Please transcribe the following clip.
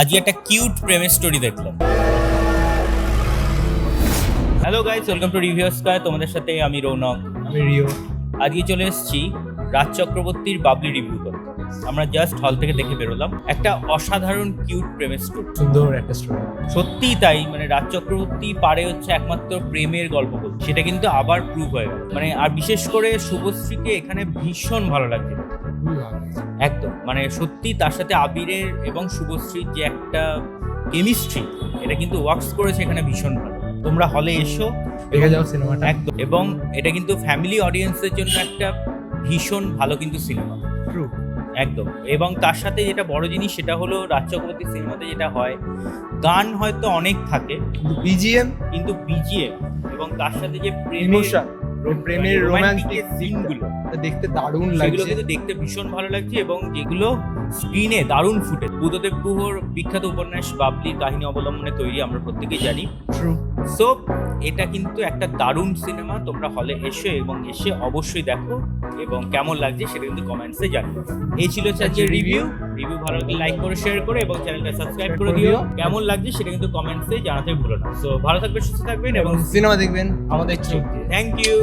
আজকে একটা কিউট প্রেমের স্টোরি দেখলাম। Hello guys welcome to Review Sky তোমাদের সাথে আমি রৌনক। আমি রিও। আজকে চলে এসেছি রাজ চক্রবর্তীর বাবলি রিভিউ করতে। আমরা জাস্ট হল থেকে দেখে বেরোলাম। একটা অসাধারণ কিউট প্রেমের স্টোরি সুন্দর একটা স্টোরি সত্যিই তাই মানে রাজ চক্রবর্তী পারে হচ্ছে একমাত্র প্রেমের গল্প বলতে। সেটা কিন্তু আবার প্রুভ হয়ে গেল। মানে আর বিশেষ করে শুভশ্রীকে এখানে ভীষণ ভালো লাগছে। একদম। মানে সত্যি তার সাথে আবিরের এবং শুভশ্রীর যে একটা কেমিস্ট্রি এটা কিন্তু ওয়ার্কস করেছে এখানে ভীষণ ভালো। তোমরা হলে এসো দেখে যাও সিনেমাটা একদম। এবং এটা কিন্তু ফ্যামিলি অডিয়েন্সের জন্য একটা ভীষণ ভালো কিন্তু সিনেমা ট্রু একদম। এবং তার সাথে যেটা বড় জিনিস সেটা হলো রাজ চক্রবর্তী সিনেমাতে যেটা হয় গান হয়তো অনেক থাকে বিজিএম কিন্তু বিজিএম এবং তার সাথে যে ইমোশন প্রেমের রোমান্টিক সিনগুলো দেখতে দারুণ সেগুলো লাগছে কিন্তু দেখতে ভীষণ ভালো লাগছে এবং যেগুলো স্ক্রিনে দারুণ ফুটে বুদ্ধদেব গুহর বিখ্যাত উপন্যাস বাবলির কাহিনী অবলম্বনে তৈরি আমরা প্রত্যেকেই জানি। সো এটা কিন্তু একটা দারুণ সিনেমা তোমরা হলে এসো এবং এসে অবশ্যই দেখো এবং কেমন লাগছে সেটা কিন্তু কমেন্টসে জানিও। এই ছিল আজকের রিভিউ রিভিউ ভালো লাগলে লাইক করে শেয়ার করে এবং চ্যানেলটা সাবস্ক্রাইব করে দিও। কেমন লাগছে সেটা কিন্তু কমেন্টসে জানাতে ভুলো না। সো ভালো থাকবেন সুস্থ থাকবেন এবং সিনেমা দেখবেন আমাদের থ্যাংক ইউ